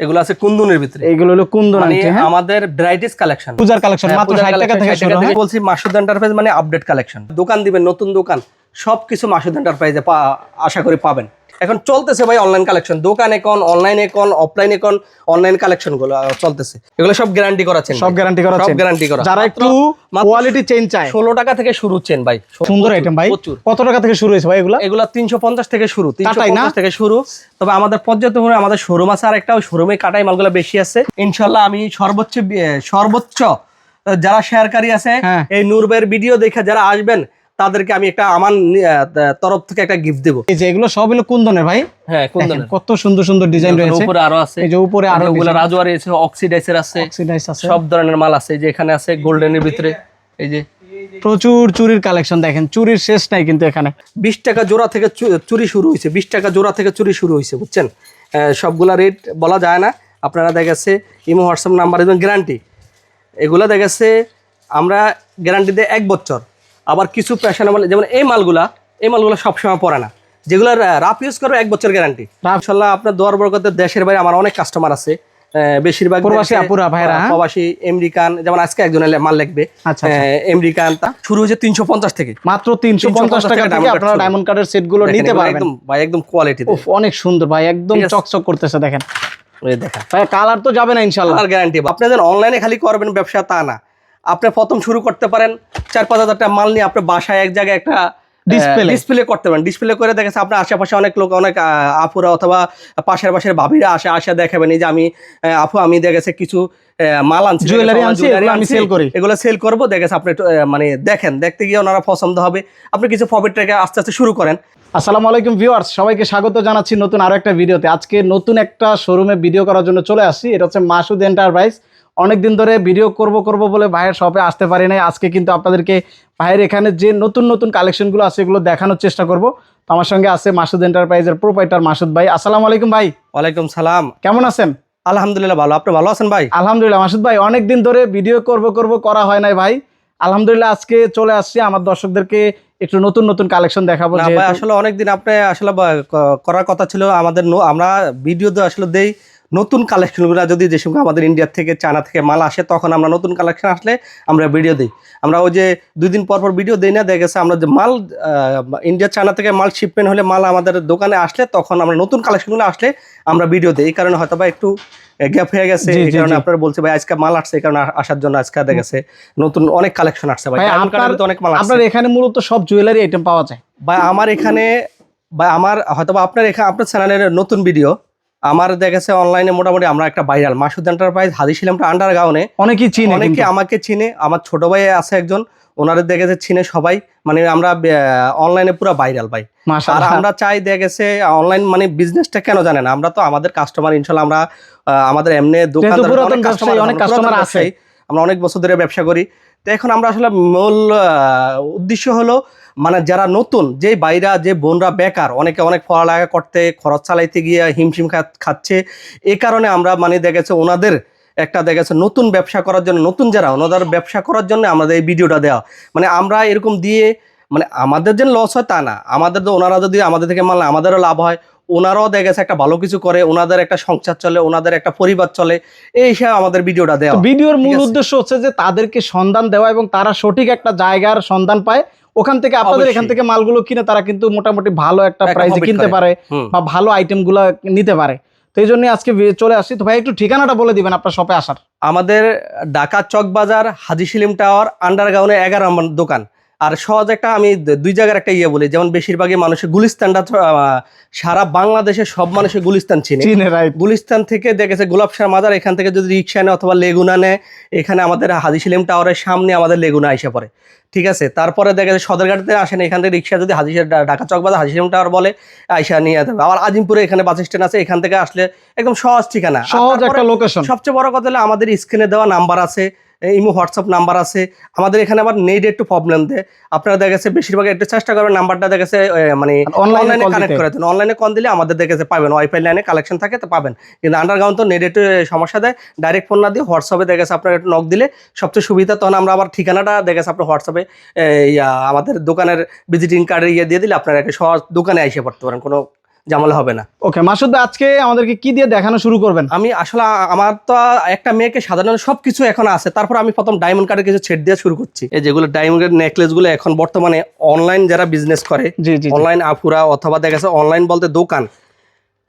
এগুলো আছে কুন্দনের ভিতরে। এগুলো হলো কুন্দন মানে হ্যাঁ। আমাদের ভ্যারাইটিস কালেকশন পূজার কালেকশন মাত্র ষাট টাকা থেকে শুরু হয়। বলছি মাসুদ এন্টারপ্রাইজ মানে আপডেট কালেকশন দোকান দিবেন নতুন দোকান সবকিছু মাসুদ এন্টারপ্রাইজে আশা করি পাবেন। এখন চলতেছে ভাই অনলাইন কালেকশন দোকানে কোন অনলাইনে কোন অফলাইনে কোন অনলাইন কালেকশনগুলো চলতেছে। এগুলো সব গ্যারান্টি করাছেন সব গ্যারান্টি করা সব গ্যারান্টি করা। যারা একটু কোয়ালিটি চেঞ্জ চায়। ষোলো টাকা থেকে শুরু চেন ভাই। সুন্দর আইটেম ভাই। কত টাকা থেকে শুরু হয়েছে ভাই এগুলা? এগুলা তিনশো পঞ্চাশ থেকে শুরু তিনশো কাটাই না? পঞ্চাশ থেকে শুরু। তবে আমাদের পর্যাপ্ত পরিমাণে আমাদের শোরুম আছে আর একটা শোরুমে কাটাই মালগুলো বেশি আছে। ইনশাল্লাহ আমি সর্বোচ্চ সর্বোচ্চ যারা শেয়ারকারী আছে হ্যাঁ। এই নূরবের ভিডিও দেখে যারা আসবেন তাদেরকে আমি একটা আমার তরফ থেকে একটা গিফট দেবো। এই যে এগুলো সব হলো কুন্দনের ভাই? হ্যাঁ কোন কত সুন্দর সুন্দর ডিজাইন রয়েছে। উপরে আরও আছে। এই যে উপরে আরও ওগুলো রাজওয়ারি আছে অক্সিডাইসের আছে সব ধরনের মাল আছে। এই যে এখানে আছে গোল্ডেনের ভিতরে। এই যে প্রচুর চুরির কালেকশন দেখেন। চুরির শেষ নাই কিন্তু এখানে। বিশ টাকা জোড়া থেকে চুরি শুরু হয়েছে। বিশ টাকা জোড়া থেকে চুরি শুরু হয়েছে বুঝছেন? সবগুলা রেট বলা যায় না। আপনারা দেখেছে ইমো হোয়াটসঅ্যাপ নাম্বার এবং গ্যারান্টি এগুলা দেখেছে আমরা গ্যারান্টি দেয় এক বছর। আবার কিছু পেশানো যেমন এই মালগুলা এই মালগুলো সবসময় পড়ে না। যেগুলো রাফ ইউজ করবে এক বছর গ্যারান্টি ইনশাল্লাহ আপনার দোয়ার বরকতের দেশের বাইরে আমার অনেক কাস্টমার আছে। বেশিরভাগ প্রবাসী আপুরা ভাইরা, হ্যাঁ? প্রবাসী আমেরিকান যেমন আজকে একজন মাল লিখবে। আচ্ছা, আচ্ছা। আমেরিকান তা শুরু তিনশো পঞ্চাশ থেকে। মাত্র তিনশো পঞ্চাশ 350 টাকা থেকে আপনারা ডায়মন্ড কার্ডের সেটগুলো নিতে পারবেন। একদম ভাই একদম কোয়ালিটি অনেক সুন্দর ভাই একদম চকচক করতেছে দেখেন। ভাই কালার তো যাবে না ইনশাল্লাহ। আর গ্যারান্টি আপনি অনলাইনে খালি করবেন ব্যবসা তা না। আপনি প্রথম শুরু করতে পারেন চার পাঁচ হাজার টাকা মাল নিয়ে আপনার বাসায় এক জায়গায় একটা Display। ডিসপ্লে করতে পারেন। ডিসপ্লে করে দেখেছে আপনার আশেপাশে অনেক লোক অনেক আপুরা অথবা পাশের পাশের ভাবিরা আসে আসে দেখাবেন এই যে আমি আপু আমি দেখেছে কিছু মাল আনছি আমার আনছি, আমি সেল করি। এগুলো সেল করব দেখেছে আপনি মানে দেখেন দেখতে গিয়ে ওনারা পছন্দ হবে। আপনি কিছু প্রফিট রেখে আস্তে আস্তে শুরু করেন। আসসালামু আলাইকুম ভিউয়ার্স সবাইকে স্বাগত জানাচ্ছি নতুন আরও একটা ভিডিওতে আজকে নতুন একটা শোরুমে ভিডিও করার জন্য চলে আসি এটা হচ্ছে মাসুদ এন্টারপ্রাইজ অনেকদিন ধরে ভিডিও করব করব বলে ভাইয়ের শপে আসতে পারি নাই। আজকে কিন্তু আপনাদেরকে ভাইয়ের এখানে যে নতুন নতুন কালেকশনগুলো আছে এগুলো দেখানোর চেষ্টা করব। তো আমার সঙ্গে আছে মাসুদ এন্টারপ্রাইজের প্রোপাইটার মাসুদ ভাই। আসসালামু আলাইকুম ভাই। ওয়ালাইকুম সালাম। কেমন আছেন? আলহামদুলিল্লাহ ভালো। আপনি ভালো আছেন ভাই? আলহামদুলিল্লাহ মাসুদ ভাই অনেকদিন ধরে ভিডিও করব করব করা হয় নাই ভাই। আলহামদুলিল্লাহ আজকে চলে আসছি আমার দর্শকদেরকে একটু নতুন নতুন কালেকশন দেখাবো ভাই আসলে অনেকদিন আপনি আসলে করার কথা ছিল। আমাদের আমরা ভিডিও তো আসলে দেই। নতুন কালেকশনগুলো যদি যে সময় আমাদের ইন্ডিয়া থেকে চায়না থেকে মাল আসে তখন আমরা নতুন কালেকশন আসলে আমরা ভিডিও দিই। আমরা ওই যে দুই দিন পর পর ভিডিও দিই না দেখা গেছে আমরা যে মাল ইন্ডিয়া চায়না থেকে মাল শিপমেন্ট হলে মাল আমাদের দোকানে আসলে তখন আমরা নতুন কালেকশনগুলো আসলে আমরা ভিডিও দিই। এই কারণে হয়তো বা একটু গ্যাপ হয়ে গেছে। এই কারণে আপনারা বলছে ভাই আজকে মাল আসছে এই কারণে আসার জন্য আজকে দেখা গেছে নতুন অনেক কালেকশন আসছে ভাই। ভাই, অনেক মাল আপনার এখানে মূলত সব জুয়েলারি আইটেম পাওয়া যায়। বা আমার এখানে বা আমার হয়তো বা আপনার এখানে আপনার চ্যানেলের নতুন ভিডিও আমার দেখেছে অনলাইনে মোটামুটি আমরা একটা ভাইরাল মাসুদ এন্টারপ্রাইজ হাদি শিলামটা আন্ডার গাউনে অনেকেই চিনে অনেকে আমাকে চিনে। আমার ছোট ভাই আছে একজন ওনাদের দেখেছে চিনে সবাই। মানে আমরা অনলাইনে পুরো ভাইরাল ভাই। আর আমরা চাই দেখেছে অনলাইন মানে বিজনেসটা কেন জানেন আমরা তো আমাদের কাস্টমার ইনশাল্লাহ আমরা আমাদের এমনি দোকান পুরাতন অনেক customer আছে। আমরা অনেক বছর ধরে ব্যবসা করি। তো এখন আমরা আসলে মূল উদ্দেশ্য হলো মানে যারা নতুন যে বাইরা যে বোনরা বেকার অনেকে অনেক পড়ালেখা করতে খরচ চালাইতে গিয়ে হিমশিম খাচ্ছে এই কারণে আমরা মানে দেখেছে ওনাদের একটা দেখেছে নতুন ব্যবসা করার জন্য নতুন যারা ওনাদের ব্যবসা করার জন্য আমাদের এই ভিডিওটা দেওয়া মানে আমরা এরকম দিয়ে মানে আমাদের যে লস হয় তা না আমাদের তো ওনারা যদি আমাদের থেকে মাল নেয়, আমাদেরও লাভ হয় ওনারাও দেখেছে একটা ভালো কিছু করে ওনাদের একটা সংসার চলে ওনাদের একটা পরিবার চলে এই হিসাবে আমাদের ভিডিওটা দেওয়া। ভিডিওর মূল উদ্দেশ্য হচ্ছে যে তাদেরকে সন্ধান দেওয়া এবং তারা সঠিক একটা জায়গার সন্ধান পায়। ওখান থেকে আপনাদের এখান থেকে মালগুলো কিনে তারা কিন্তু মোটামুটি ভালো একটা প্রাইসে কিনতে পারে বা ভালো আইটেমগুলা নিতে পারে। তো এই জন্য আজকে চলে আসছি। তো ভাই একটু ঠিকানাটা বলে দিবেন আপনার শপে আসার। আমাদের ঢাকা চক বাজার হাজি সিলিম টাওয়ার আন্ডারগ্রাউন্ডে এগারো নম্বর দোকান। আর সহজ একটা আমি দুই জায়গার একটা ইয়ে বলি যেমন বেশিরভাগই মানুষের গুলিস্তানটা সারা বাংলাদেশের সব মানুষের গুলিস্তান চিনে। গুলিস্তান থেকে দেখেছে গোলাপশাহ মাজার এখান থেকে যদি রিক্সা নেয় অথবা লেগুনা নেয় এখানে আমাদের হাজি সিলিম টাওয়ারের সামনে আমাদের লেগুনা এসে পড়ে। ঠিক আছে? তারপরে দেখা যায় সদরঘাটতে আসেন এখান থেকে রিক্সা যদি হাজি ঢাকা চক বাজার হাজি সিলিম টাওয়ার বলে আইসা নিয়ে যেতে আবার আজিমপুরে এখানে বাস স্ট্যান্ড আছে এখান থেকে আসলে একদম সহজ ঠিকানা। সহজ একটা লোকেশন সবচেয়ে বড় কথা হলো আমাদের স্ক্রিনে দেওয়া নাম্বার আছে ইমো হোয়াটসঅ্যাপ নাম্বার আছে। আমাদের এখানে আবার নেট একটু প্রবলেম দেয় আপনারা দেখেছে বেশিরভাগ একটু চেষ্টা করবেন নাম্বারটা দেখেছে এ, মানে অনলাইনে কানেক্ট করে দেন। অনলাইনে কল দিলে আমাদের দেখেছে পাবেন। ওয়াইফাই লাইনে কালেকশন থাকে তো পাবেন। কিন্তু আন্ডারগ্রাউন্ড তো নেট একটু সমস্যা দেয়। ডাইরেক্ট ফোন না দিয়ে হোয়াটসঅ্যাপে দেখেছে আপনার একটু নক দিলে সবচেয়ে সুবিধা তখন আমরা আবার ঠিকানাটা দেখেছে আপনার হোয়াটসঅ্যাপে আমাদের দোকানের ভিজিটিং কার্ডের ইয়ে দিয়ে দিলে আপনারা সহজ দোকানে এসে পড়তে পারেন। কোনো ঝামেলা হবে না। ওকে মাসুদ ভাই আজকে আমাদেরকে কি দিয়ে দেখানো শুরু করবেন? আমি আসলে আমার তো একটা মেয়েকে সাধারণত সবকিছু এখন আছে তারপর আমি প্রথম ডায়মন্ড কার্ডের কিছু ছেড় দিয়ে শুরু করছি। এই যেগুলো ডায়মন্ডের নেকলেসগুলো এখন বর্তমানে অনলাইন যারা বিজনেস করে। অনলাইন আফুরা অথবা দেখা গেছে অনলাইন বলতে দোকান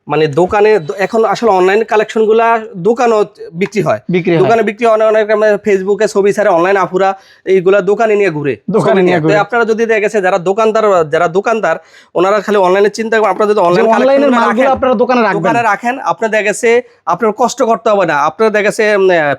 মানে দোকানে এখন আসলে অনলাইন কালেকশনগুলা দোকানও বিক্রি হয়। বিক্রি দোকানে বিক্রি হয় অনেক অনেক মানে ফেসবুকে ছবি ছাড়ে অনলাইন আফুরা এইগুলা দোকানে নিয়ে ঘুরে। দোকানে নিয়ে ঘুরে। আপনারা যদি দেখে গেছে যারা দোকানদার যারা দোকানদার ওনারা খালি অনলাইনে চিন্তা করেন আপনারা যদি অনলাইন অনলাইনের মালগুলো আপনারা দোকানে রাখবেন। দোকানে রাখেন আপনার দেখা গেছে আপনার কষ্ট করতে হবে না। আপনার দেখা গেছে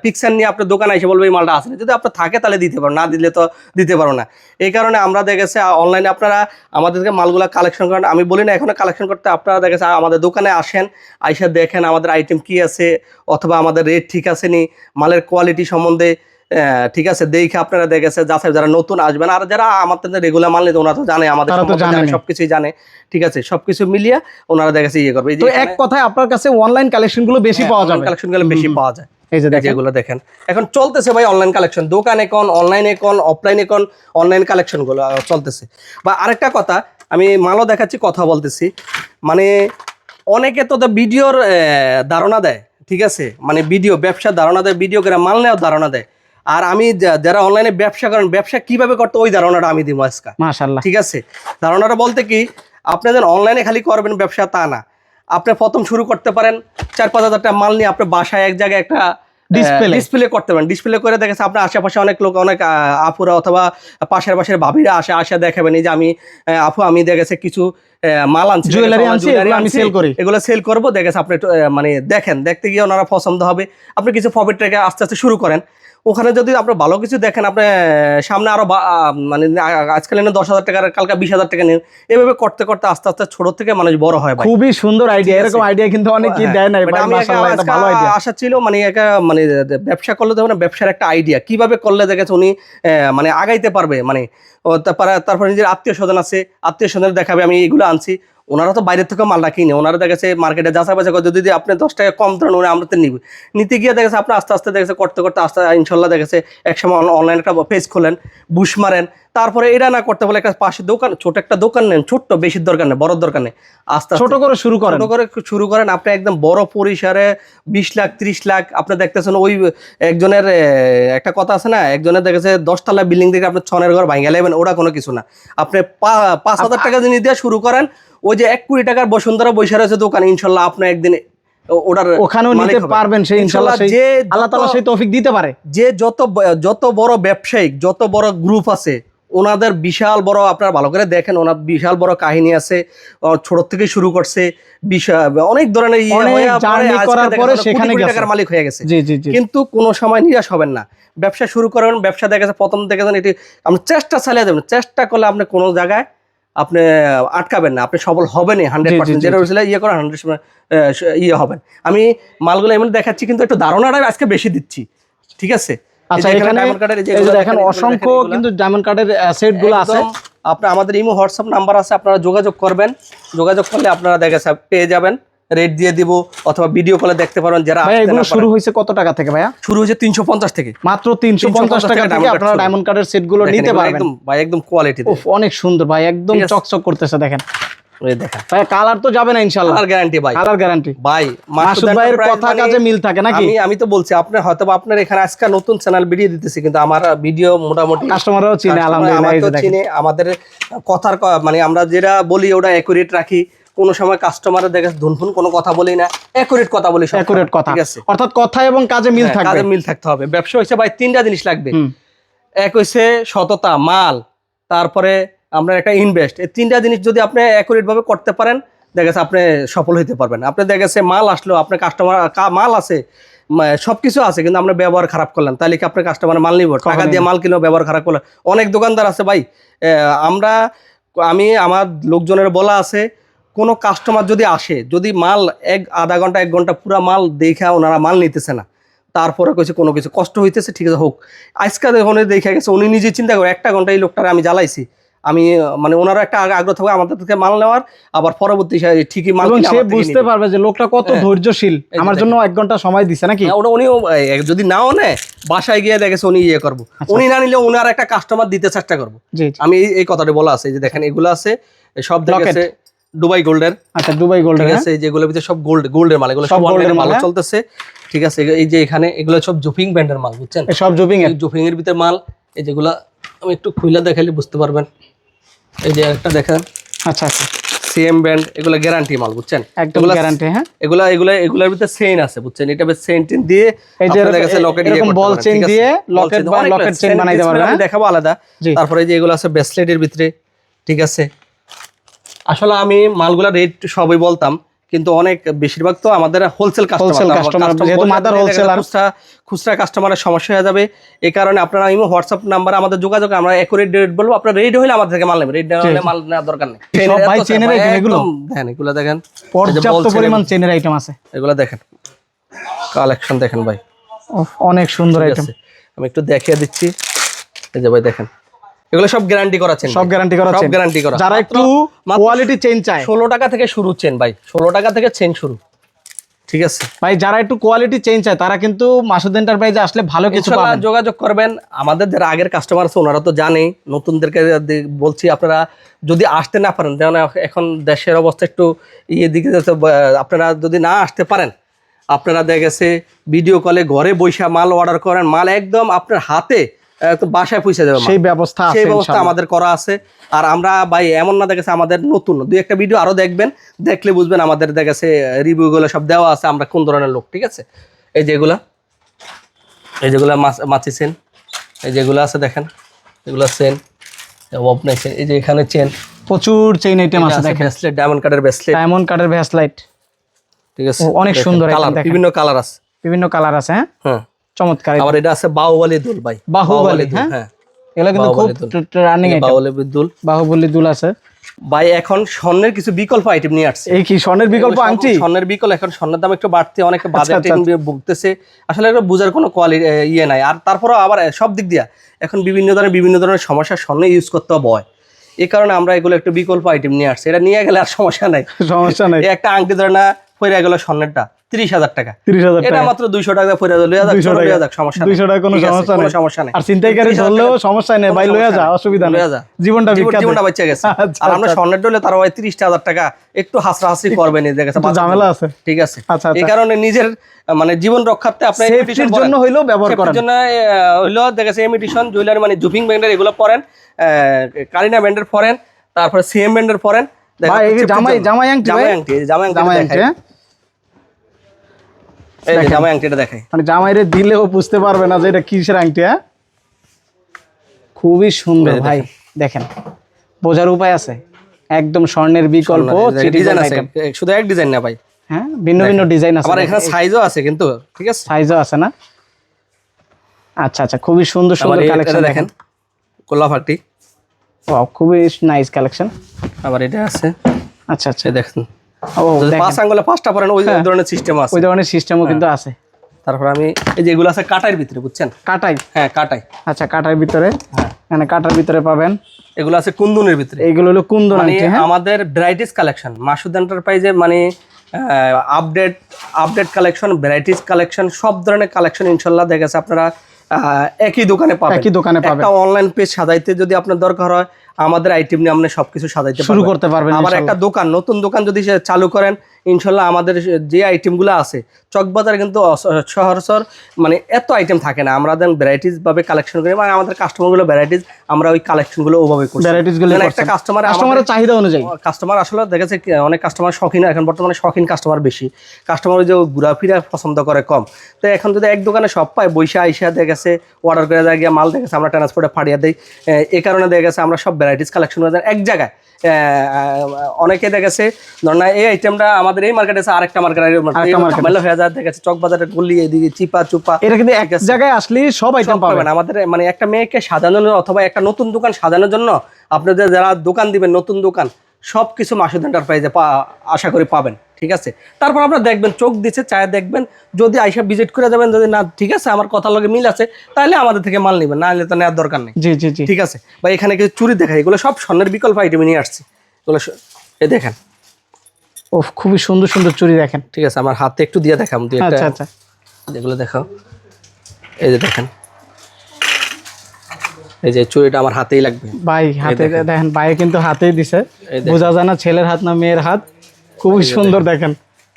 পিকচার নিয়ে আপনার দোকানে এসে বলবে এই মালটা আসেনি যদি আপনার থাকে তাহলে দিতে পারো না দিলে তো দিতে পারো না। এই কারণে আমরা দেখা গেছে অনলাইনে আপনারা আমাদেরকে মালগুলা কালেকশন করেন। আমি বলি না এখনও কালেকশন করতে আপনারা দেখা গেছে আমাদের দোকানে আসেন আইসা দেখেন আমাদের আইটেম কি আছে অথবা আমাদের রেট ঠিক আছে নি মালের কোয়ালিটি সম্বন্ধে ঠিক আছে দেখে আপনারা দেখেছে যাচাই যারা নতুন আসবেন আর যারা আমাদের রেগুলার মাল নিতে ওনারা তো জানে আমাদের সবকিছুই জানে ঠিক আছে সবকিছু মিলিয়ে ওনারা দেখেছে ইয়ে করবে। এক কথায় আপনার কাছে অনলাইন কালেকশনগুলো বেশি পাওয়া যাবে। কালেকশনগুলো বেশি পাওয়া যায়। এই যে এই দেখেন। এখন চলতেছে ভাই অনলাইন কালেকশন দোকানে কোন অনলাইনে কোন অফলাইনে কোন অনলাইন কালেকশনগুলো চলতেছে। বা আরেকটা কথা আমি মালও দেখাচ্ছি কথা বলতেছি। মানে অনেকে তো ভিডিওর ধারণা দেয় ঠিক আছে? মানে ভিডিও ব্যবসার ধারণা দেয় ভিডিও করে মাল নেওয়ার ধারণা দেয়। আর আমি যারা অনলাইনে ব্যবসা করেন ব্যবসা কীভাবে করতে ওই ধারণাটা আমি দিব আজকে। মাশাআল্লাহ। ঠিক আছে? ধারণাটা বলতে কি আপনি যেন অনলাইনে খালি করবেন ব্যবসা তা না। আপনি প্রথম শুরু করতে পারেন চার পাঁচ হাজার টাকা মাল নিয়ে আপনি বাসায় এক জায়গায় একটা। ডিসপ্লে করতে পারেন। ডিসপ্লে করে দেখেছে আপনার আশেপাশে অনেক লোক অনেক আপুরা অথবা পাশের পাশের ভাবিরা আসে আসে দেখাবেন। এই যে আমি আপু আমি দেখেছে কিছু মাল আনছি জুয়েলারি আনছি, আমি সেল করি। এগুলো সেল করব দেখেন আপনি মানে দেখেন দেখতে গিয়ে ওনারা পছন্দ হবে আপনি কিছু প্রফিট রেখে আস্তে আস্তে শুরু করেন ওখানে যদি আপনার ভালো কিছু দেখেন আপনি সামনে আরও বা- মানে আজকাল এনে দশ হাজার টাকার কালকে বিশ হাজার টাকা নেন এভাবে করতে করতে আস্তে আস্তে ছোট থেকে মানুষ বড় হয় খুবই সুন্দর আইডিয়া এরকম আইডিয়া কিন্তু অনেকেই হ্যাঁ, দেয় না আশা ছিল মানে একা মানে ব্যবসা করলে তো না ব্যবসার একটা আইডিয়া কীভাবে করলে দেখেছে উনি আহ, মানে আগাইতে পারবে মানে তারপরে তারপরে নিজের আত্মীয় স্বজন আছে আত্মীয় স্বজন দেখাবে আমি এগুলো আনছি। ওনারা তো বাইরের থেকে মালটা কিনে ওনারা দেখেছে মার্কেটে যাচাই বাছাই করে যদি আপনি দশ টাকা কম ধরেন ওরা আমরা তো নিব। নিতে গিয়ে দেখেছে আপনি আস্তে আস্তে দেখেছে করতে করতে আস্তে ইনশাল্লাহ দেখেছে একসময় অনলাইন একটা পেজ খোলেন বুশ মারেন। তারপরে এটা না করতে বলে একটা পাশে দোকান ছোট একটা দোকান নেন ছোট্ট বেশির দরকার নেই বড় দরকার নেই আস্তে ছোট করে শুরু করেন। ছোট করে শুরু করেন আপনি একদম বড় পরিসরে বিশ লাখ ত্রিশ লাখ আপনি দেখতেছেন ওই একজনের একটা কথা আছে না একজনের দেখেছে দশতলা বিল্ডিং থেকে আপনি ছনের ঘর ভাঙে নেবেন ওটা কোনো কিছু না। আপনি পাঁচ হাজার টাকা জিনিস দিয়ে শুরু করেন ওই যে এক কোটি টাকার বসুন্ধরা বৈশা রয়েছে দোকান ইনশাল্লাহ আপনি একদিন ওটার ওখানেও নিতে পারবেন সেই ইনশাআল্লাহ যে আল্লাহ তাআলা সেই তৌফিক দিতে পারে। যে যত যত বড় ব্যবসায়িক যত বড় গ্রুপ আছে ওনাদের বিশাল বড় আপনারা ভালো করে দেখেন ওনার বিশাল বড় কাহিনী আছে ছোট থেকে শুরু করছে অনেক ধরনের ইয়ে। টাকার মালিক হয়ে গেছে। জি জি জি। কিন্তু কোনো সময় নিরাশ হবেন না। ব্যবসা শুরু করবেন ব্যবসা দেখা গেছে প্রথম যেন এটি আপনি চেষ্টা চালিয়ে দেবেন চেষ্টা করলে আপনি কোনো জায়গায় আপনি আটকাবেন না আপনি সফল হবেনই হান্ড্রেড পার্সেন্ট যেটা। হয়েছিল ইয়ে করেন হান্ড্রেড ইয়ে হবেন। আমি মালগুলো এমনি দেখাচ্ছি কিন্তু একটু ধারণাটা আজকে বেশি দিচ্ছি ঠিক আছে? আচ্ছা এখানে দেখেন অসংখ্য কিন্তু ডায়মন্ড কার্ডের সেটগুলো আছে। আপনার আমাদের ইমো হোয়াটসঅ্যাপ নাম্বার আছে আপনারা যোগাযোগ করবেন। যোগাযোগ করলে আপনারা দেখে পেয়ে যাবেন। রেট দিয়ে দিব অথবা ভিডিও কলে দেখতে পারবেন যারা ভাই এগুলো শুরু পারেন। হয়েছে কত টাকা থেকে ভাইয়া? শুরু হয়েছে তিনশো পঞ্চাশ থেকে। মাত্র তিনশো পঞ্চাশ 350 টাকা থেকে আপনারা ডায়মন্ড কার্ডের সেটগুলো নিতে পারবেন। একদম ভাই একদম কোয়ালিটি অনেক সুন্দর ভাই একদম চকচক করতেছে দেখেন। ভাই কালার তো যাবে না ইনশাল্লাহ কালার গ্যারান্টি ভাই। কালার গ্যারান্টি ভাই মাসুদ ভাইয়ের কথা কাজে মিল থাকে নাকি? আমি আমি তো বলছি আপনার হয়তো আপনার এখানে আজকে নতুন চ্যানেল ভিডিও দিতেছি কিন্তু আমার ভিডিও মোটামুটি কাস্টমাররাও চিনে আলহামদুলিল্লাহ এই যে চিনে আমাদের কথার মানে আমরা যেটা বলি ওটা অ্যাকুরেট রাখি। কোনো সময় কাস্টমারের দেখে ধুনফুন কোনো কথা বলি না অ্যাকুরেট কথা বলি অ্যাকুরেট কথা। ঠিক আছে? অর্থাৎ কথা এবং কাজে মিল হ্যাঁ, থাকবে। কাজে মিল থাকতে হবে। ব্যবসা হচ্ছে ভাই তিনটা জিনিস লাগবে। এক হচ্ছে সততা মাল তারপরে আমরা একটা ইনভেস্ট এই তিনটা জিনিস যদি আপনি অ্যাকুরেট ভাবে করতে পারেন দেখা আপনি সফল হইতে পারবেন। আপনি দেখা মাল আসলো আপনার কাস্টমার মাল আছে মা- সবকিছু আছে কিন্তু আমরা ব্যবহার খারাপ করলাম। তাহলে কি আপনার কাস্টমার মাল নিব? টাকা দিয়ে মাল কিনেও ব্যবহার খারাপ করলাম। অনেক দোকানদার আছে ভাই আহ, আমরা আমি আমার লোকজনের বলা আছে কোনো কাস্টমার যদি আসে যদি মাল এক আধা ঘণ্টা এক ঘণ্টা পুরা মাল দেখে ওনারা মাল নিতেছে না তারপরে কইছে কোনো কিছু কষ্ট হইতেছে ঠিক আছে হোক আজকে যখন দেখে গেছে উনি নিজে চিন্তা করে একটা ঘণ্টা এই লোকটারে আমি জ্বালাইছি আমি মানে ওনারও একটা আগ্রহ থাকবে আমাদের থেকে মাল নেওয়ার আবার পরবর্তী ঠিকই মাল সে বুঝতে পারবে যে লোকটা কত হ্যাঁ। ধৈর্যশীল আমার জন্য এক ঘণ্টা সময় দিছে নাকি হ্যাঁ, ওটা উনিও যদি নাও নেয় বাসায় গিয়ে দেখেছে উনি ইয়ে করব আচ্ছা। উনি না নিলে উনার একটা কাস্টমার দিতে চেষ্টা করব। আমি এই- কথাটা বলা আছে যে দেখেন এগুলো আছে সব। দেখেছে দুবাই গোল্ডের। আচ্ছা দুবাই গোল্ড ঠিক আছে এই যেগুলোর ভিতরে সব গোল্ড গোল্ডের মাল এগুলো সব গোল্ডের মাল হ্যাঁ? চলতেছে। ঠিক আছে এই যে এখানে এগুলো সব জুপিং ব্র্যান্ডের মাল বুঝছেন? সব জুপিং এর? জুপিং এর ভিতরে মাল এই যেগুলা আমি একটু খুলে দেখাইলে বুঝতে পারবেন। এই যে একটা দেখেন আচ্ছা আচ্ছা। সিএম ব্র্যান্ড এগুলো গ্যারান্টি মাল বুঝছেন? একদম গ্যারান্টি হ্যাঁ? এগুলা এগুলা এগুলার ভিতরে চেইন আছে বুঝছেন? এটা বেশ চেইন টেন দিয়ে এই যে আপনাদের কাছে লকেট এরকম বল চেইন দিয়ে লকেট বা লকেট চেইন বানাইতে পারবেন হ্যাঁ? দেখাবো আলাদা। তারপরে যে এগুলো আছে ব্রেসলেটের ভিতরে ঠিক আছে? আসলে আমি মালগুলা রেট সবই বলতাম কিন্তু অনেক বেশিরভাগ তো আমাদের হোলসেল যেহেতু mother wholesaler। খুচরা খুচরা কাস্টমারের সমস্যা হয়ে যাবে। এই কারণে আপনারা ইমো হোয়াটসঅ্যাপ নাম্বার আমাদের যোগাযোগ আমরা একুরেট রেট বলব। আপনার রেট হলে আমাদের থেকে মাল নেবেন রেট না হলে মাল নেওয়ার দরকার নেই। সব ভাই চেনের ভাই এগুলো? দেখেন এগুলো দেখেন। পর্যাপ্ত পরিমাণ চেনের আইটেম আছে। এগুলো দেখেন। কালেকশন দেখেন ভাই। অনেক সুন্দর আইটেম আমি একটু দেখিয়ে দিচ্ছি। এই যে ভাই দেখেন। এগুলো সব গ্যারান্টি করা চেন সব গ্যারান্টি করা সব গ্যারান্টি করা। যারা একটু কোয়ালিটি চেন চায়। ষোলো টাকা থেকে শুরু চেন ভাই। ষোলো টাকা থেকে চেন শুরু। ঠিক আছে? ভাই যারা একটু কোয়ালিটি চেন চায় তারা কিন্তু মাসুদ এন্টারপ্রাইজে আসলে ভালো কিছু পাবেন। যোগাযোগ করবেন। আমাদের যারা আগের কাস্টমার আছে ওনারা তো জানেই। নতুনদেরকে বলছি আপনারা যদি আসতে না পারেন যেমন এখন দেশের অবস্থা একটু ইয়ে দিকে আপনারা যদি না আসতে পারেন আপনারা দেখা গেছে ভিডিও কলে ঘরে বৈশা মাল অর্ডার করেন মাল একদম আপনার হাতে বাসায় পৌঁছে যাবে সেই ব্যবস্থা সেই ব্যবস্থা আমাদের করা আছে। আর আমরা ভাই এমন না দেখেছে আমাদের নতুন। দুই একটা ভিডিও আরও দেখবেন দেখলে বুঝবেন আমাদের দেখেছে রিভিউ গুলো সব দেওয়া আছে আমরা কোন ধরনের লোক ঠিক আছে? এই যেগুলা এই যেগুলা মাছি চেন এই যেগুলো আছে দেখেন এগুলো চেন ওপনাই চেন এই যে এখানে চেন প্রচুর চেইন আইটেম আছে দেখেন। ব্রেসলেট ডায়মন্ড কার্ডের ব্রেসলেট ডায়মন্ড কার্ডের ভ্যাস লাইট ঠিক আছে? অনেক সুন্দর। বিভিন্ন কালার আছে। বিভিন্ন কালার আছে হ্যাঁ? হ্যাঁ। চমৎকার আবার এটা আছে বাহুবলী দুল ভাই। বাহুবলী, হ্যাঁ? হ্যাঁ। এগুলো কিন্তু খুব রানিং বাহুবলী দুল। বাহুবলী দুল আছে। ভাই এখন স্বর্ণের কিছু বিকল্প আইটেম নিয়ে আসছে। এই কি স্বর্ণের বিকল্প আংটি? স্বর্ণের বিকল্প এখন স্বর্ণের দাম একটু বাড়তে অনেকে বাজেট আচ্ছা, আচ্ছা। নিয়ে ভুগতেছে। আসলে এগুলো বোঝার কোনো কোয়ালিটি ইয়ে নাই। আর তারপরেও আবার সব দিক দিয়া এখন বিভিন্ন ধরনের বিভিন্ন ধরনের সমস্যা স্বর্ণ ইউজ করতে হয়। এই কারণে আমরা এগুলো একটু বিকল্প আইটেম নিয়ে আসছি। এটা নিয়ে গেলে আর সমস্যা নাই। সমস্যা নাই। একটা আংটি ধরে না ফইরা গেল স্বর্ণেরটা। তিরিশ হাজার টাকা। তিরিশ হাজার এটা টাকা। মাত্র দুইশো টাকা ফইরা লইয়া যাক 200 টাকা। লইয়া যাক সমস্যা নাই। 200 টাকা কোনো সমস্যা নাই। সমস্যা নেই। আর চিন্তাইকারী 30,000 ধরলেও সমস্যা নেই ভাই লইয়া যা অসুবিধা নেই। লইয়া যা। জীবনটা জীবন- বিখ্যাত। জীবনটা গেছে। আচ্ছা, আর আমরা আচ্ছা। স্বর্ণের ডলে তারা ওই তিরিশটা হাজার টাকা একটু হাসরাহাসি করবেন এই ঝামেলা আছে। ঠিক আছে। আচ্ছা, এই। কারণে নিজের মানে জীবন রক্ষার্থে আপনি সেফটির জন্য হইলেও ব্যবহার করেন। জন্য হইল দেখেছে এমিটিশন জুয়েলারি মানে জুপিং ব্যান্ডের এগুলো পরেন কারিনা ব্যান্ডের পরেন তারপরে সিএম ব্যান্ডের পরেন। ভাই, জামাই-। জামাই আংটি জামাই আংটি জামাই আংটি জামাই আংটি দেখাই হ্যাঁ? এই জামাই আংটিটা দেখাই। মানে জামাইরে দিলেও বুঝতে পারবে না যে এটা কিসের আংটি হ্যাঁ? খুবই সুন্দর ভাই দেখেন। বোঝার উপায় আছে। একদম স্বর্ণের বিকল্প ডিজাইন আছে। শুধু এক ডিজাইন না ভাই। হ্যাঁ ভিন্ন ভিন্ন ডিজাইন আছে। আমার এখানে সাইজও আছে কিন্তু ঠিক আছে? সাইজও আছে না? আচ্ছা আচ্ছা খুবই সুন্দর কালেকশন দেখেন। খুবই নাইস কালেকশন আবার এটা আছে। আচ্ছা আচ্ছা। দেখেন, পাঁচ আঙ্গুলে পাঁচটা পরেন ওই হ্যাঁ। ধরনের সিস্টেম আছে। ওই ধরনের সিস্টেমও কিন্তু আছে। তারপর আমি এই যে এগুলো আছে কাটার ভিতরে বুঝছেন? কাটাই? হ্যাঁ কাটাই। আচ্ছা কাটার ভিতরে? হ্যাঁ। মানে কাটার ভিতরে পাবেন। এগুলো আছে কুন্দনের ভিতরে। এইগুলো হলো কুন্দন মানে হ্যাঁ? আমাদের ভ্যারাইটিস কালেকশন মাসুদ এন্টারপ্রাইজে মানে update update collection varieties collection সব ধরনের কালেকশন ইনশাল্লাহ দেখা গেছে। আপনারা একই দোকানে পাবেন। একই দোকানে পাবেন। একটা অনলাইন পেজ সাজাইতে যদি আপনার দরকার হয় আমাদের আইটেম নিয়ে আপনি সবকিছু সাজাইতে শুরু। করতে পারবেন আবার একটা দোকান নতুন দোকান যদি চালু করেন ইনশাল্লাহ আমাদের যে আইটেমগুলো আছে চকবাজারে কিন্তু সহরসর মানে এত আইটেম থাকে না। আমরা দেন ভ্যারাইটিস ভাবে কালেকশন করি মানে আমাদের কাস্টমারগুলো ভ্যারাইটিস আমরা ওই কালেকশনগুলো ওভাবে করি ভ্যারাইটিসগুলো একটা কাস্টমার কাস্টমারের চাহিদা অনুযায়ী। কাস্টমার আসলে দেখেছে অনেক কাস্টমার শখিন এখন বর্তমানে শখিন কাস্টমার বেশি। কাস্টমার যে ঘোরাফিরা পছন্দ করে কম। তো এখন যদি এক দোকানে সব পায় বৈশা আইসা দেখেছে অর্ডার করে দেয় গিয়ে মাল দেখেছে আমরা ট্রান্সপোর্টে ফাটিয়ে দিই। এই কারণে দেখেছে আমরা সব ভ্যারাইটিস কালেকশন করে দেন এক জায়গায়। অনেকে দেখেছে ধর না এই আইটেমটা আমাদের এই মার্কেটে আছে আরেকটা মার্কেট মেলা হয়ে যায় দেখেছে চকবাজারে গুলি এদিকে চিপা চুপা। এটা কিন্তু এক জায়গায় আসলে সব আইটেম পাবেন। পাবেন। আমাদের মানে একটা মেয়েকে সাজানোর অথবা একটা নতুন দোকান সাজানোর জন্য আপনাদের যারা দোকান দিবেন নতুন দোকান সব কিছু মাসুদ এন্টারপ্রাইজে আশা করি পাবেন ঠিক আছে? তারপর আপনারা দেখবেন চোখ দিচ্ছে চায় দেখবেন যদি আইসা ভিজিট করে যাবেন যদি না ঠিক আছে আমার কথার লগে মিল আছে তাহলে আমাদের থেকে মাল নেবেন না হলে তো নেওয়ার দরকার নেই। জি জি জি। ঠিক আছে? বা এখানে কিছু চুরি দেখায় এগুলো সব স্বর্ণের বিকল্প আইটেমে নিয়ে আসছে। এগুলো এ দেখেন। ও খুবই সুন্দর সুন্দর চুরি দেখেন। ঠিক আছে আমার হাতে একটু দিয়ে দেখাম আচ্ছা আচ্ছা। যেগুলো দেখাও। এই যে দেখেন। এই যে চুরিটা আমার হাতেই লাগবে। ভাই হাতে দেখেন। ভাই কিন্তু হাতেই দিছে। বোঝা যায় না ছেলের হাত না মেয়ের হাত। খুবই সুন্দর দেখেন।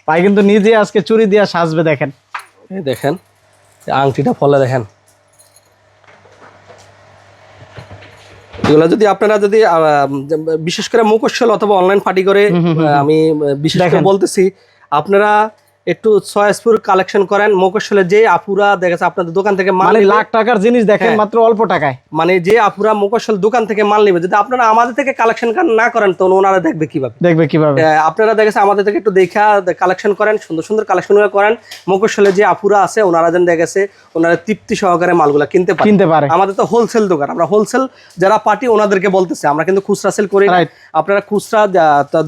ভাই কিন্তু নিজে আজকে চুরি দিয়া সাজবে দেখেন। এই দেখেন আংটিটা ফলে দেখেন। এগুলো যদি আপনারা যদি বিশেষ করে মুখোশল অথবা অনলাইন পার্টি করে আমি বিশেষ করে বলতেছি আপনারা একটু চয়েসফুল কালেকশন করেন। মুখোশলে যে আপুরা দেখেছে আপনাদের দোকান থেকে মাল মানে লাখ টাকার জিনিস দেখেন হ্যাঁ। মাত্র অল্প টাকায়। মানে যে আপুরা মুখোশল দোকান থেকে মাল নেবে যদি আপনারা আমাদের থেকে কালেকশন না করেন তো ওনারা দেখবে কীভাবে। দেখবে কীভাবে। আপনারা দেখেছে আমাদের থেকে একটু দেখা কালেকশন করেন সুন্দর সুন্দর কালেকশন করেন। মুখোশলে যে আপুরা আছে ওনারা যেন দেখেছে ওনারা তৃপ্তি সহকারে মালগুলা কিনতে পারে। কিনতে পারে। আমাদের তো হোলসেল দোকান আমরা হোলসেল যারা পার্টি ওনাদেরকে বলতেছে আমরা কিন্তু খুচরা সেল করি। আপনারা খুচরা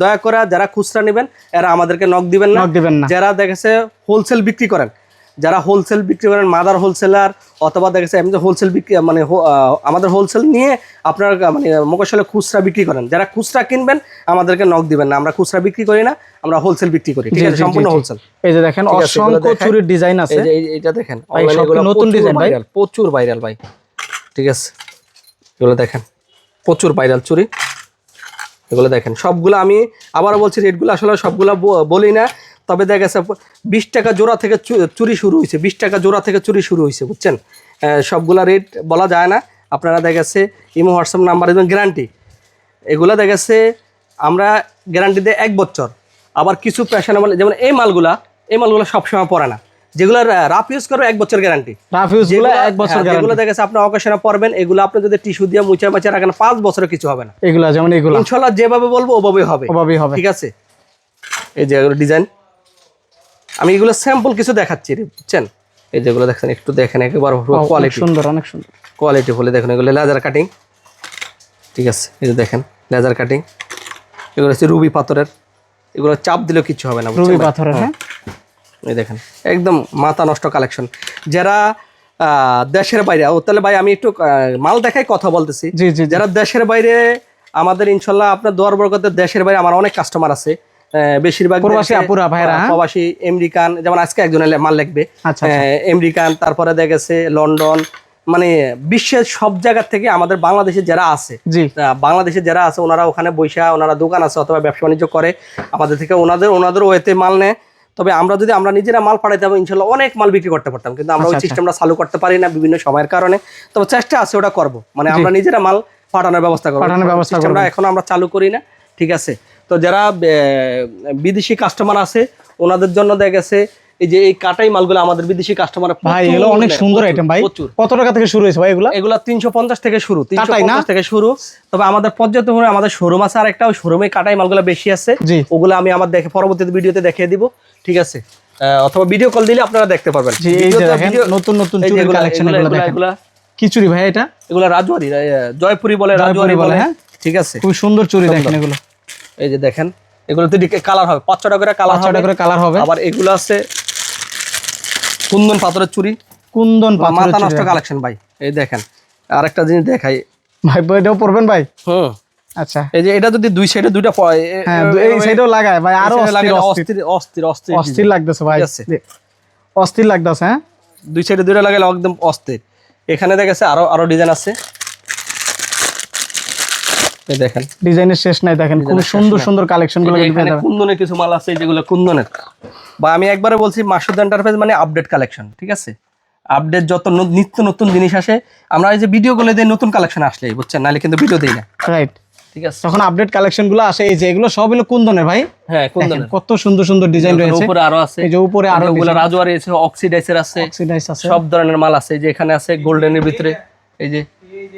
দয়া করে যারা খুচরা নেবেন এরা আমাদেরকে নক দিবেন না। নক দিবেন না। যারা দেখেছে হোলসেল বিক্রি করেন। যারা হোলসেল বিক্রি করেন মাদার হোলসেলার অথবা দেখেছে এমনি হোলসেল বিক্রি মানে আমাদের হোলসেল নিয়ে আপনার মানে মোকাশলে খুচরা বিক্রি করেন। যারা খুচরা কিনবেন আমাদেরকে নক দিবেন না। আমরা খুচরা বিক্রি করি না আমরা হোলসেল বিক্রি করি। ঠিক আছে? সম্পূর্ণ। হোলসেল এই যে দেখেন অসংখ্য চুরির ডিজাইন আছে। এই যে এইটা দেখেন। নতুন design ভাই? প্রচুর ভাইরাল ভাই। ঠিক আছে? এগুলো দেখেন প্রচুর ভাইরাল চুরি। এগুলো দেখেন সবগুলো আমি আবারও বলছি রেটগুলো আসলে সবগুলো বলি না। তবে দেখা গেছে বিশ টাকা জোড়া থেকে চুরি শুরু হয়েছে বিশ টাকা জোড়া থেকে চুরি শুরু হয়েছে বুঝছেন? সবগুলা রেট বলা যায় না। আপনারা দেখা গেছে ইমো হোয়াটসঅ্যাপ নাম্বার এবং গ্যারান্টি এগুলো দেখা গেছে আমরা গ্যারান্টি দেয় এক বছর। আবার কিছু পেশানো যেমন এই মালগুলা এই মালগুলো সবসময় পরে না। যেগুলো রাফ ইউজ করবে এক বছর গ্যারান্টি রাফ ইউজ এক বছর যেগুলো গ্যারান্টি দেখেছে আপনি অকেশনে পড়বেন এগুলো আপনি যদি টিস্যু দিয়ে মুছে মাছে রাখেন পাঁচ বছরে কিছু হবে না। এগুলো যেমন এগুলো। ইনশাল্লাহ যেভাবে বলব ওভাবেই হবে। ওভাবেই হবে। ঠিক আছে? এই যে এগুলো ডিজাইন আমি এগুলো স্যাম্পল কিছু দেখাচ্ছি বুঝছেন? এই যেগুলো দেখছেন একটু দেখেন একেবারে ও, কোয়ালিটি সুন্দর অনেক সুন্দর। কোয়ালিটি বলে দেখুন এগুলো লেজার কাটিং ঠিক আছে এই যে দেখেন লেজার কাটিং এগুলো হচ্ছে রুবি পাথরের। এগুলো চাপ দিলেও কিছু হবে না রুবি? পাথরের হ্যাঁ? এই দেখেন একদম মাথা নষ্ট কালেকশন যারা আহ, দেশের বাইরে ও তাহলে ভাই আমি একটু মাল দেখাই কথা বলতেছি। যারা দেশের বাইরে আমাদের ইনশাল্লাহ আপনার দোয়ার বরকতে দেশের বাইরে আমার অনেক কাস্টমার আছে। বেশিরভাগ প্রবাসী আপুরা ভাইরা, হ্যাঁ? প্রবাসী আমেরিকান যেমন আজকে একজন মাল লিখবে। আচ্ছা, আচ্ছা। আমেরিকান তারপরে দেখা গেছে লন্ডন মানে বিশ্বের সব জায়গা থেকে আমাদের বাংলাদেশে যারা আছে বাংলাদেশে যারা আছে ওনারা ওখানে বৈশা ওনারা দোকান আছে অথবা ব্যবসা বাণিজ্য করে আমাদের থেকে ওনাদের ওনাদের ওয়েতে মাল নেয়। তবে আমরা যদি আমরা নিজেরা মাল পাঠাইতাম ইনশাল্লাহ অনেক মাল বিক্রি করতে পারতাম। কিন্তু আমরা ওই আচ্ছা, আচ্ছা। সিস্টেমটা চালু করতে পারি না বিভিন্ন সময়ের কারণে। তবে চেষ্টা আছে ওটা করব। মানে আমরা নিজেরা মাল পাঠানোর ব্যবস্থা করব। এখন আমরা চালু করি না। ঠিক আছে? তো যারা বিদেশি কাস্টমার আছে ওনাদের জন্য দেখা গেছে এই যে এই কাটাই মালগুলো আমাদের বিদেশি কাস্টমার ভাই এগুলো অনেক সুন্দর আইটেম ভাই। কত টাকা থেকে শুরু হয়েছে ভাই এগুলা? এগুলা তিনশো পঞ্চাশ থেকে শুরু তিনশো কাটাই না? পঞ্চাশ থেকে শুরু। তবে আমাদের পর্যাপ্ত পরিমাণে আমাদের শোরুম আছে আর একটা শোরুমে কাটাই মালগুলো বেশি আছে। ওগুলো আমি আমার দেখে পরবর্তীতে ভিডিওতে দেখিয়ে দিব ঠিক আছে? অথবা ভিডিও কল দিলে আপনারা দেখতে পারবেন। নতুন নতুন এগুলা- কালেকশন এগুলো দেখেন। কি চুরি ভাই এটা? এগুলো রাজওয়ারি জয়পুরি বলে রাজওয়ারি বলে, বলে হ্যাঁ। ঠিক আছে? খুব সুন্দর চুরি দেখেন এগুলো। এই যে দেখেন এগুলো তো কালার হবে পাঁচ ছটা করে কালার ছটা করে কালার হবে। আবার এগুলো আছে কুন্দন পাথরের চুরি কুন্দন মাথা নষ্ট কালেকশন ভাই। এই দেখেন আরেকটা জিনিস দেখাই। ভাই এটাও পড়বেন ভাই? হুম। আচ্ছা। এই যে এটা যদি দুই সাইডে দুইটা হ্যাঁ এ- এই সাইডেও লাগায় ভাই আরও অস্থির অস্থির। অস্থির লাগতেছে ভাই। অস্থির লাগতেছে হ্যাঁ? দুই সাইডে দুইটা লাগালে একদম অস্থির। এখানে দেখেছে আরও আরও ডিজাইন আছে। দেখেন। ডিজাইনের শেষ নাই দেখেন খুব সুন্দর সুন্দর। কালেকশনগুলো। কুন্দনের কিছু মাল আছে যেগুলো কুন্দনের। বা আমি একবারে বলছি মাসুদ এন্টারপ্রাইজ মানে আপডেট কালেকশন ঠিক আছে? আপডেট যত নিত্য নতুন জিনিস আসে আমরা এই যে ভিডিও গুলো দিই নতুন কালেকশন আসলে বুঝছেন? নাহলে কিন্তু ভিডিও দিই না। রাইট ঠিক আছে? তখন আপডেট কালেকশনগুলো আসে এই যে এগুলো সব হলো কুন্দনের ভাই। হ্যাঁ কুন্দনের। কত সুন্দর সুন্দর ডিজাইন রয়েছে। উপরে আরও আছে। এই যে উপরে আরও রাজওয়ারি আছে অক্সিডাইসের আছে। অক্সিডাইজ আছে। সব ধরনের মাল আছে এই যে এখানে আছে গোল্ডেনের ভিতরে। এই যে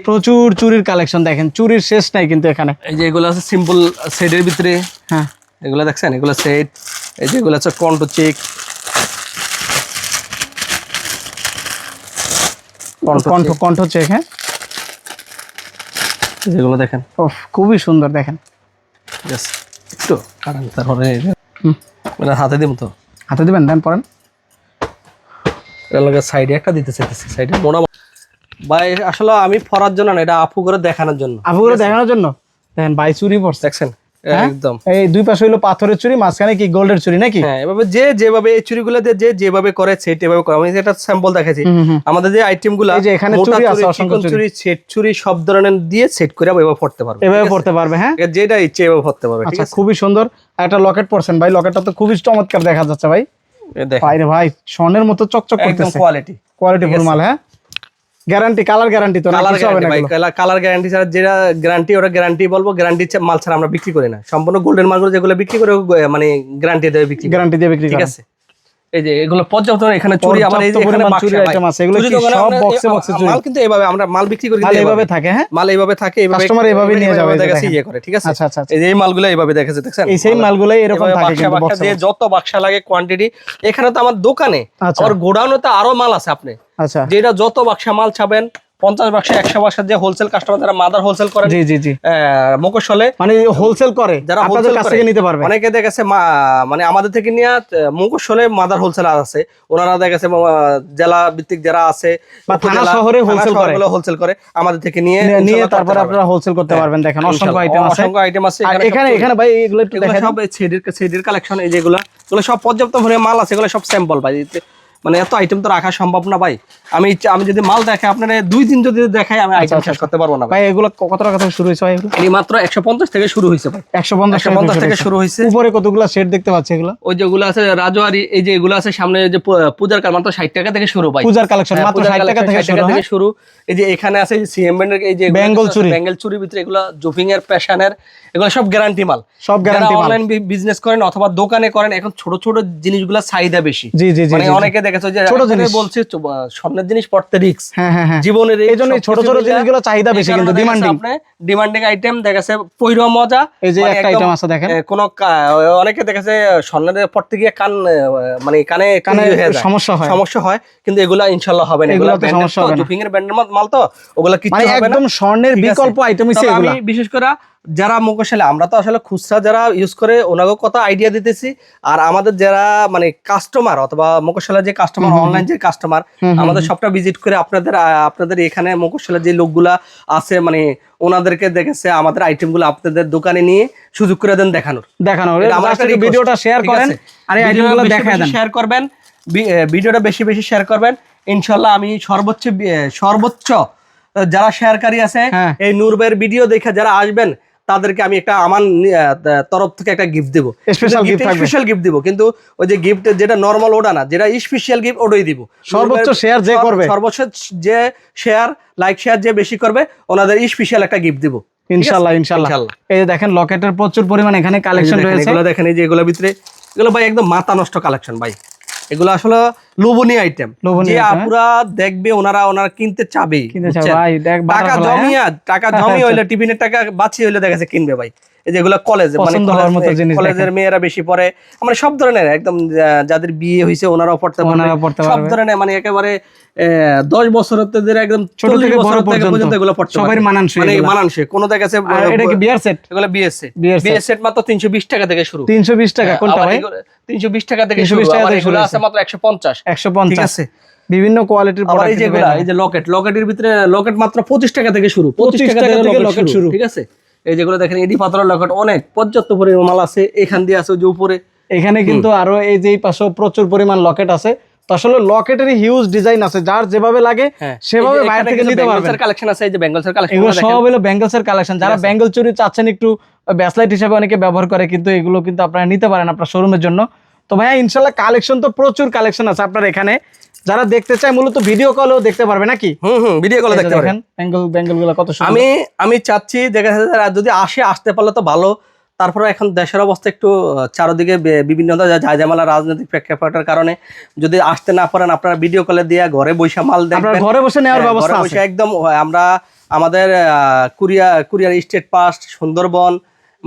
প্রচুর চুরির কালেকশন দেখেন চুরির শেষ নাই কিন্তু এখানে। এই যে এগুলো আছে সিম্পল সেটের ভিতরে। হ্যাঁ। এগুলো দেখছেন? এগুলো সেট এই যে এগুলো আছে কন্টো চেক কণ্ঠ কণ্ঠ চেক হ্যাঁ। যেগুলো দেখেন। ওফ, খুবই সুন্দর দেখেন। একটু তারপরে মানে হাতে দিব তো। হাতে দিবেন দেন পরেন। এর সাইডে একটা দিতে চাইতেছি সাইডে মোড়া ভাই আসলে আমি ফরার জন্য না এটা আপু করে দেখানোর জন্য। আপু করে দেখানোর জন্য? দেখেন ভাই চুরি পড়ছে দেখছেন? হ্যাঁ? একদম। এই দুই পাশে হলো পাথরের চুরি মাঝখানে কি গোল্ডের চুরি নাকি? হ্যাঁ এভাবে যে যেভাবে এই চুরিগুলো দিয়ে যে যেভাবে করে সেট এভাবে করে। আমি একটা স্যাম্পল দেখাচ্ছি। আমাদের যে আইটেমগুলো এই যে এখানে চুরি আছে, অসংখ্য চুরি। সেট চুরি সব ধরনের দিয়ে সেট করে এভাবে পড়তে পারবে এভাবে পড়তে পারবে হ্যাঁ? যেটা ইচ্ছে এভাবে পড়তে পারবে আচ্ছা খুবই সুন্দর। একটা লকেট পড়ছেন ভাই লকেটটা তো খুবই চমৎকার দেখা যাচ্ছে ভাই। ভাই ভাই স্বর্ণের মতো চকচক করতেছে। কোয়ালিটি কোয়ালিটি ফুল মাল হ্যাঁ? গ্যারান্টি কালার গ্যারান্টি তো কালার গ্যারান্টি কালার গ্যারান্টি ছাড়া যেটা গ্যারান্টি ওটা গ্যারান্টি বলব গ্যারান্টি মাল ছাড়া আমরা বিক্রি করি না। সম্পূর্ণ গোল্ডেন মালগুলো যেগুলো বিক্রি করে মানে গ্যারান্টি দেবে বিক্রি গ্যারান্টি দিয়ে বিক্রি ঠিক আছে? এই যে এগুলো পর্যাপ্ত এখানে চুরি আমার এই যে এখানে চুরি আইটেম আছে, এগুলো কি সব বক্সে এ চুরি? মাল কিন্তু এভাবে আমরা মাল বিক্রি করি মাল এভাবে। থাকে হ্যাঁ? মাল এইভাবে থাকে এইভাবে কাস্টমার এইভাবে নিয়ে যাবে, দেখা ইয়ে করে ঠিক আছে? আচ্ছা আচ্ছা আচ্ছা। এই যে এই মালগুলো এইভাবে দেখেছে দেখছেন? এই সেই মালগুলাই এরকম থাকে কিন্তু বক্সে দিয়ে যত বাক্সা লাগে কোয়ান্টিটি এখানে তো আমার দোকানে আর আমার গোডাউনে তো আরও মাল আছে আপনি। আচ্ছা। যেটা যত বাক্সা মাল চাবেন পঞ্চাশ বাক্সা একশো বাক্সা যে হোলসেল কাস্টমার যারা মাদার হোলসেল করেন জি জি জি। মুখোশলে মানে হোলসেল করে যারা আপনাদের কাছ থেকে নিতে পারবে। অনেকে দেখেছে মানে আমাদের থেকে নিয়ে মুখোশলে মাদার হোলসেল আছে ওনারা দেখেছে জেলা ভিত্তিক যারা আছে বা থানা শহরে wholesale করে। wholesale করে আমাদের থেকে নিয়ে নিয়ে- তারপরে আপনারা হোলসেল করতে হ্যাঁ, পারবেন দেখেন অসংখ্য আইটেম আছে। অসংখ্য আইটেম আছে এখানে এখানে ভাই এগুলো একটু দেখেন সব সেডির সেডির কালেকশন এই যেগুলো এগুলো সব পর্যাপ্ত পরিমাণে মাল আছে এগুলো সব স্যাম্পল ভাই। মানে এত আইটেম তো রাখা সম্ভব না ভাই। আমি আমি যদি মাল দেখাই আপনার দুই দিন যদি দেখাই আমি আইটেম আচ্ছা, শেষ করতে পারব না ভাই। এগুলো কত টাকা থেকে শুরু হয়েছে ভাই এগুলো? এই মাত্র একশো পঞ্চাশ থেকে শুরু হয়েছে ভাই। একশো পঞ্চাশ একশো পঞ্চাশ থেকে শুরু হয়েছে। উপরে কতগুলো সেট দেখতে পাচ্ছি এগুলো? ওই যেগুলো আছে রাজওয়ারি এই যে এগুলো আছে সামনে যে পূজার কাল মাত্র ষাট টাকা থেকে শুরু ভাই। পূজার কালেকশন হ্যাঁ, মাত্র পূজার ষাট টাকা থেকে শুরু হ্যাঁ? থেকে শুরু। এই যে এখানে আছে সিএম ব্যান্ডের এই যে বেঙ্গল চুরি। বেঙ্গল চুরি ভিতরে এগুলো জুফিং এর প্যাশনের এগুলো সব গ্যারান্টি মাল। সব গ্যারান্টি মাল। অনলাইন বিজনেস করেন অথবা দোকানে করেন এখন ছোট ছোট জিনিসগুলো চাহিদা বেশি। জি জি জি মানে। অনেকে দেখেছ যে ছোট ছোট জিনিস। জিনিস স্বর্ণের জিনিস পড়তে রিক্স জীবনের এই জন্য ছোট ছোট জিনিসগুলো চাহিদা বেশি কিন্তু ডিমান্ডিং ডিমান্ডিং আইটেম দেখাছে পৈর মজা এই যে একটা আইটেম আছে দেখেন। এ, কোনো অনেকে দেখেছে স্বর্ণের পড়তে গিয়ে কান মানে কানে কানে ইয়ে। সমস্যা হয়। সমস্যা হয় কিন্তু এগুলা ইনশাল্লাহ হবে না। এগুলা সমস্যা হবে না। জুপিং ব্যান্ডের মাল তো ওগুলা কিছু মানে হবে না। একদম স্বর্ণের বিকল্প বিশেষ করে যারা মুখোশালে আমরা তো আসলে খুচরা যারা ইউজ করে ওনাকেও কত আইডিয়া দিতেছি। আর আমাদের যারা মানে কাস্টমার অথবা মুখোশালে যে কাস্টমার অনলাইন যে কাস্টমার আমাদের সবটা ভিজিট করে আপনাদের আপনাদের এখানে মুখোশালে যে লোকগুলা আছে মানে ওনাদেরকে দেখেছে আমাদের আইটেমগুলো আপনাদের দোকানে নিয়ে সুযোগ করে দেন দেখানোর। দেখানো এটা আমার Just একটা একটু request, ভিডিওটা শেয়ার করেন? আর আইটেমগুলো বেশি দেখায় বেশি দেন। শেয়ার করবেন। ভিডিওটা বেশি বেশি শেয়ার করবেন। ইনশাল্লাহ আমি সর্বোচ্চ সর্বোচ্চ যারা শেয়ারকারী আছে হ্যাঁ। এই নূরবের ভিডিও দেখে যারা আসবেন তাদেরকে আমি একটা আমার তরফ থেকে একটা গিফট দেবো। স্পেশাল গিফট দিব। কিন্তু ওই যে গিফট যেটা নর্মাল ওটা না যেটা স্পেশাল গিফট ওটাই দিব। সর্বোচ্চ শেয়ার যে করবে। সর্বোচ্চ যে শেয়ার লাইক শেয়ার যে বেশি করবে ওনাদের স্পেশাল একটা গিফট দিব। ইনশাল্লাহ ইনশাল্লাহ। ইনশাল্লাহ। এই যে দেখেন লকেটের প্রচুর পরিমাণ এখানে কালেকশন রয়েছে। এগুলো দেখেন এই যে এগুলোর ভিতরে এগুলো ভাই একদম মাথা নষ্ট কালেকশন ভাই। এগুলো আসলে লোভনীয় আইটেম যে হ্যাঁ? আপুরা দেখবে ওনারা ওনারা কিনতে চাবে টাকা ফেলায়, হ্যাঁ? জমিয়া টাকা জমি হইলে টিফিনের টাকা বাঁচিয়ে হইলে দেখা যাচ্ছে কিনবে ভাই। যেগুলো কলেজ মানে কলেজের মেয়েরা বেশি পরে মানে সব ধরনের একদম যাদের বিয়ে হয়েছে ওনারাও পড়তে সব ধরনের মানে একেবারে দশ বছর থেকে একদম ছোট থেকে বড় পর্যন্ত। এগুলো সবারই মানানসই মানে মানানসই। কোনো দেখা যাচ্ছে এটা কি বিয়ার সেট? এগুলো বিয়ের set। BS set. মাত্র তিনশো বিশ টাকা থেকে শুরু। তিনশো বিশ টাকা কোনটা ভাই? তিনশো বিশ টাকা থেকে শুরু। টাকা থেকে শুরু আছে মাত্র একশো পঞ্চাশ। একশো ঠিক আছে? বিভিন্ন কোয়ালিটির আবার এই যেগুলা এই যে লকেট লকেটের ভিতরে লকেট মাত্র পঁচিশ টাকা থেকে শুরু। পঁচিশ 25 টাকা থেকে লকেট শুরু। ঠিক আছে? এই যেগুলো দেখেন এডি পাথরের লকেট অনেক পর্যাপ্ত পরিমাণ মাল আছে। এখান দিয়ে আছে যে উপরে। এখানে কিন্তু আরও এই যে এই পাশেও প্রচুর পরিমাণ লকেট আছে। তো আসলে লকেটেরই হিউজ ডিজাইন আছে যার যেভাবে লাগে সেভাবে বাইরে থেকে নিতে পারবেন। কালেকশন আছে এই যে কালেকশন এগুলো সব হলো কালেকশন যারা ব্যাঙ্গল চুরি চাচ্ছেন একটু ব্যাসলাইট হিসেবে অনেকে ব্যবহার করে কিন্তু এগুলো কিন্তু আপনারা নিতে পারেন আপনার শোরুমের জন্য। তো ভাইয়া ইনশাল্লাহ কালেকশন তো প্রচুর কালেকশন আছে আপনার এখানে। যারা দেখতে চায় মূলত ভিডিও কলেও দেখতে পারবে নাকি? হুম হুম ভিডিও কলে দেখতে পারেন ব্যাঙ্গল ব্যাঙ্গলগুলো কত সুন্দর। আমি আমি চাচ্ছি দেখা যাচ্ছে যদি আসে আসতে পারলে তো ভালো। তারপরে এখন দেশের অবস্থা একটু চারোদিকে বিভিন্ন জায়জামালা রাজনৈতিক প্রেক্ষাপটের কারণে যদি আসতে না পারেন আপনারা ভিডিও কলে দিয়ে ঘরে বৈশা মাল দেখবেন। ঘরে বসে নেওয়ার হ্যাঁ, ব্যবস্থা বসে একদম আমরা আমাদের courier courier state past Sundarban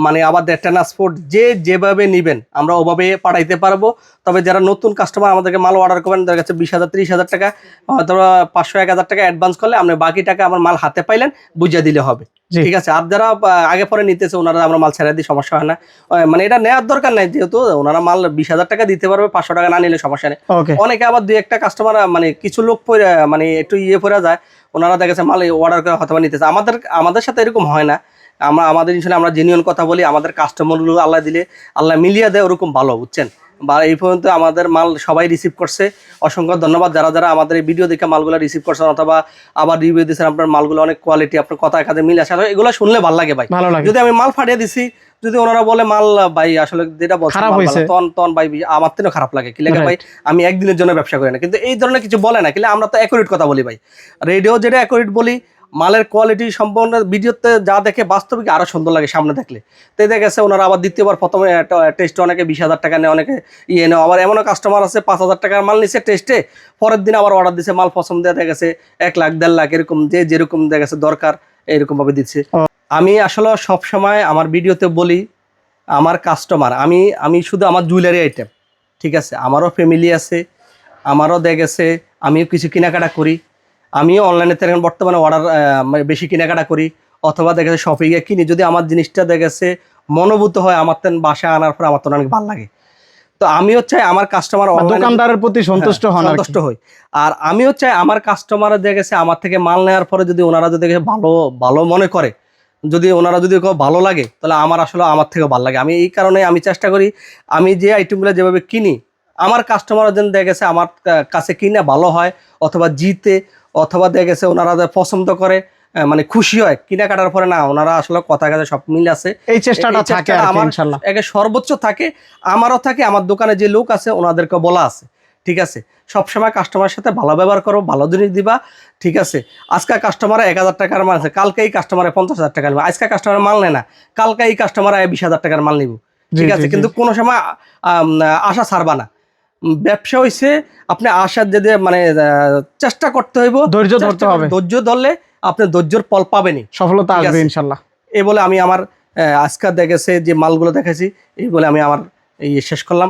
মানে আবার ট্রান্সপোর্ট যে যেভাবে নিবেন আমরা ওভাবে পাঠাইতে পারব। তবে যারা নতুন কাস্টমার আমাদেরকে মাল অর্ডার করবেন তাদের কাছে বিশ হাজার ত্রিশ হাজার টাকা অথবা পাঁচশো এক হাজার টাকা অ্যাডভান্স করলে আপনি বাকি টাকা আমার মাল হাতে পাইলেন বুঝিয়ে দিলে হবে। ঠিক আছে? আর যারা আগে পরে নিতেছে ওনারা আমরা মাল ছেড়ে দিই সমস্যা হয় না। মানে এটা নেওয়ার দরকার নাই যেহেতু ওনারা মাল বিশ হাজার টাকা দিতে পারবে পাঁচশো টাকা না নিলে সমস্যা নেই। অনেকে আবার দুই একটা কাস্টমার মানে কিছু লোক মানে একটু ইয়ে পড়ে যায় ওনারা দেখেছে মাল অর্ডার করে হয়তো নিতেছে। আমাদের আমাদের সাথে এরকম হয় না। আমরা আমাদের ইনশাল্লাহ আমরা জেনুইন কথা বলি আমাদের কাস্টমারগুলো আল্লাহ দিলে আল্লাহ মিলিয়ে দেয় ওরকম ভালো বুঝছেন? বা এই পর্যন্ত আমাদের মাল সবাই রিসিভ করছে। অসংখ্য ধন্যবাদ যারা যারা আমাদের এই ভিডিও দেখে মালগুলো রিসিভ করছেন অথবা আবার রিভিউ দিয়েছেন আপনার মালগুলো অনেক কোয়ালিটি আপনার কথা কাজে মিল আসে। এগুলো শুনলে ভালো লাগে ভাই। ভালো যদি আমি মাল ফাটিয়ে দিছি যদি ওনারা বলে মাল ভাই আসলে যেটা বলছে তখন তখন ভাই আমার তো খারাপ লাগে। কি লাগে ভাই? আমি একদিনের জন্য ব্যবসা করি না। কিন্তু এই ধরনের কিছু বলে না। কিন্তু আমরা তো অ্যাকুরেট কথা বলি ভাই। রেডিও যেটা অ্যাকুরেট বলি মালের কোয়ালিটি সম্পূর্ণ ভিডিওতে যা দেখে বাস্তবিক আরও সুন্দর লাগে সামনে দেখলে। তো দেখা গেছে ওনারা আবার দ্বিতীয়বার প্রথমে টেস্টে অনেকে বিশ হাজার টাকা নেয় অনেকে ইয়ে নেয়। আবার এমনও কাস্টমার আছে পাঁচ হাজার টাকার মাল নিচ্ছে টেস্টে পরের দিন আবার অর্ডার দিচ্ছে মাল পছন্দ দেখা গেছে এক লাখ দেড় লাখ এরকম যে যেরকম দেখা গেছে দরকার এরকমভাবে দিচ্ছে। আমি আসলে সব সময় আমার ভিডিওতে বলি আমার কাস্টমার আমি আমি শুধু আমার জুয়েলারি আইটেম ঠিক আছে? আমারও ফ্যামিলি আছে আমারও দেখা গেছে আমিও কিছু কেনাকাটা করি। আমিও অনলাইনে এখন বর্তমানে অর্ডার বেশি কেনাকাটা করি অথবা দেখা যাচ্ছে শপিংয়ে কিনি যদি আমার জিনিসটা দেখা গেছে মনোভূত হয় আমার তেন বাসায় আনার পর আমার তো অনেক ভালো লাগে। তো আমিও চাই আমার কাস্টমার দোকানদারের প্রতি সন্তুষ্ট হন। হ্যাঁ, সন্তুষ্ট হই। আর আমিও চাই আমার কাস্টমার দেখা গেছে আমার থেকে মাল নেওয়ার পরে যদি ওনারা যদি ভালো ভালো মনে করে যদি ওনারা যদি ভালো লাগে তাহলে আমার আসলে আমার থেকে ভালো লাগে। আমি এই কারণে আমি চেষ্টা করি আমি যে আইটেমগুলো যেভাবে কিনি আমার কাস্টমার যেন দেখা গেছে আমার কাছে কিনে ভালো হয় অথবা জিতে অথবা দেখা গেছে ওনারা পছন্দ করে মানে খুশি হয় কেনাকাটার পরে না ওনারা আসলে কথা কাজে সব মিল আছে। এই চেষ্টাটা থাকে আমার- একে সর্বোচ্চ থাকে আমারও থাকে আমার দোকানে যে লোক আছে ওনাদেরকে বলা আছে ঠিক আছে? সবসময় কাস্টমারের সাথে ভালো ব্যবহার করো ভালো জিনিস দিবা ঠিক আছে? আজকে কাস্টমার এক হাজার টাকার মাল আছে কালকে এই কাস্টমারে পঞ্চাশ হাজার টাকার মাল আজকে কাস্টমার মাল নেয় না কালকে এই কাস্টমার বিশ হাজার টাকার মাল নিব ঠিক আছে? কিন্তু কোনো সময় আশা ছাড়বা না। ব্যবসা হয়েছে আপনি আসার যদি মানে চেষ্টা করতে হইব। ধৈর্য ধরতে হবে। ধৈর্য ধরলে আপনি ধৈর্যর ফল পাবেনি সফলতা আসবে ইনশাল্লাহ। এ বলে আমি আমার আজকাল দেখেছে যে মালগুলো দেখেছি এই বলে আমি আমার এই শেষ করলাম।